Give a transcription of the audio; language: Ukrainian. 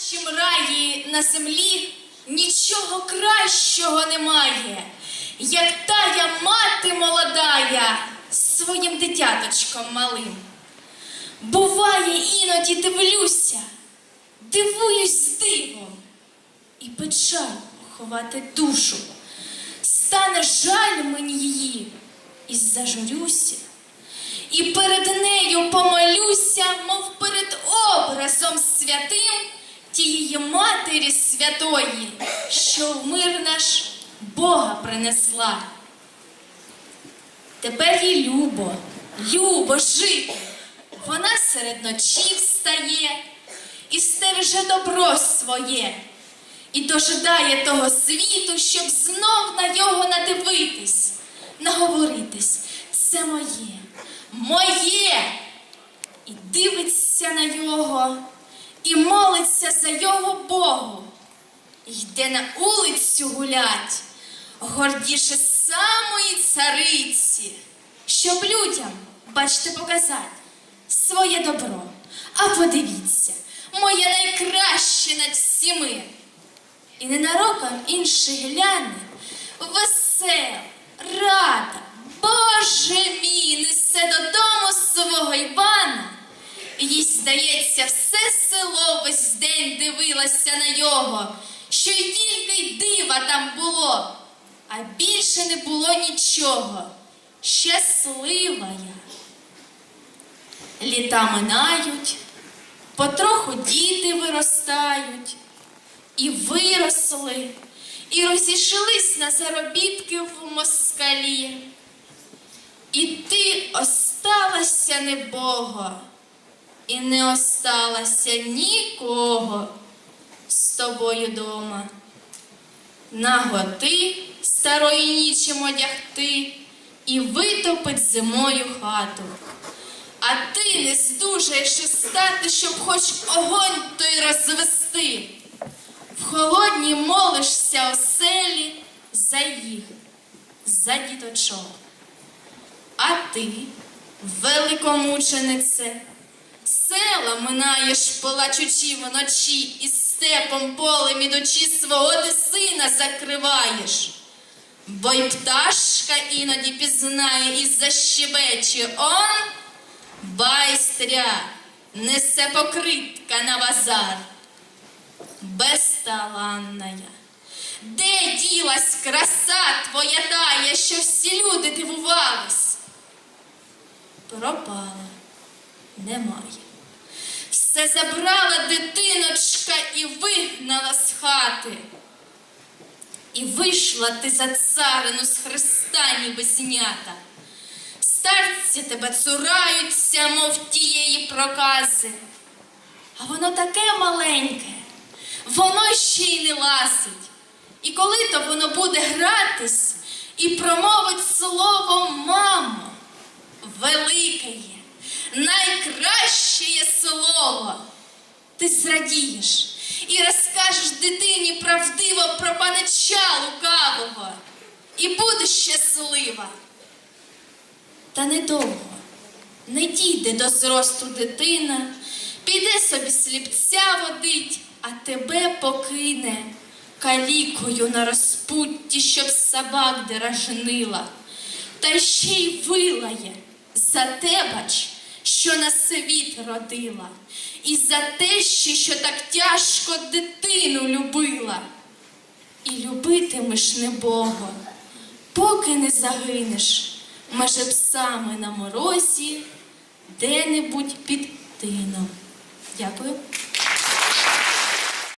дитячім раї на землі нічого кращого немає, як тая мати молодая своїм дитяточком малим. Буває, іноді дивлюся, дивуюсь дивом, і печаль ховати душу. Стане жаль мені її, і зажурюся, і перед нею помолюся, мов перед образом святим тієї Матері Святої, що в мир наш Бога принесла. Тепер їй любо, любо жити. Вона серед ночі встає і стереже добро своє, і дожидає того світу, щоб знов на його надивитись, наговоритись. Це моє, моє. І дивиться на його, і молиться за його Богу. Йде на улицю гулять, гордіше самої цариці, щоб людям, бачте, показати своє добро. А подивіться, моє найкраще над всіми. І ненароком інший гляне, день дивилося на його, що й тільки й дива там було, а більше не було нічого. Щаслива я. Літа минають, потроху діти виростають, і виросли, і розійшлись на заробітки в москалі. І ти осталася небого, і не осталася нікого тобою дома. Наготи старої нічим одягти і витопить зимою хату. А ти не здужаєш стати, щоб хоч огонь той розвести. В холодній молишся оселі за їх, за діточок. А ти, великомученице, села минаєш, плачучи вночі, і степом полем ідучи свого ти сина закриваєш. Бо й пташка іноді пізнає і защебече он байстря, несе покритка на базар. Безталанная. Де ділась краса твоя тая, що всі люди дивувались? Пропала, немає. Все забрала дитиночка і вигнала з хати. І вийшла ти за царину з Христа ніби знята. Старці тебе цураються, мов тієї прокази. А воно таке маленьке, воно ще й не ласить. І коли то воно буде гратись і промовить слово мамо, велике є, найкраще слово. Ти зрадієш і розкажеш дитині правдиво про панича лукавого, і будеш щаслива. Та недовго не дійде до зросту дитина, піде собі сліпця водить, а тебе покине калікою на розпутті, щоб собак дражнила, та ще й вилає за те, бач, що на світ родила, і за те, що так тяжко дитину любила. І любитимеш небого, поки не загинеш, меже саме на морозі, де-небудь під тином. Дякую.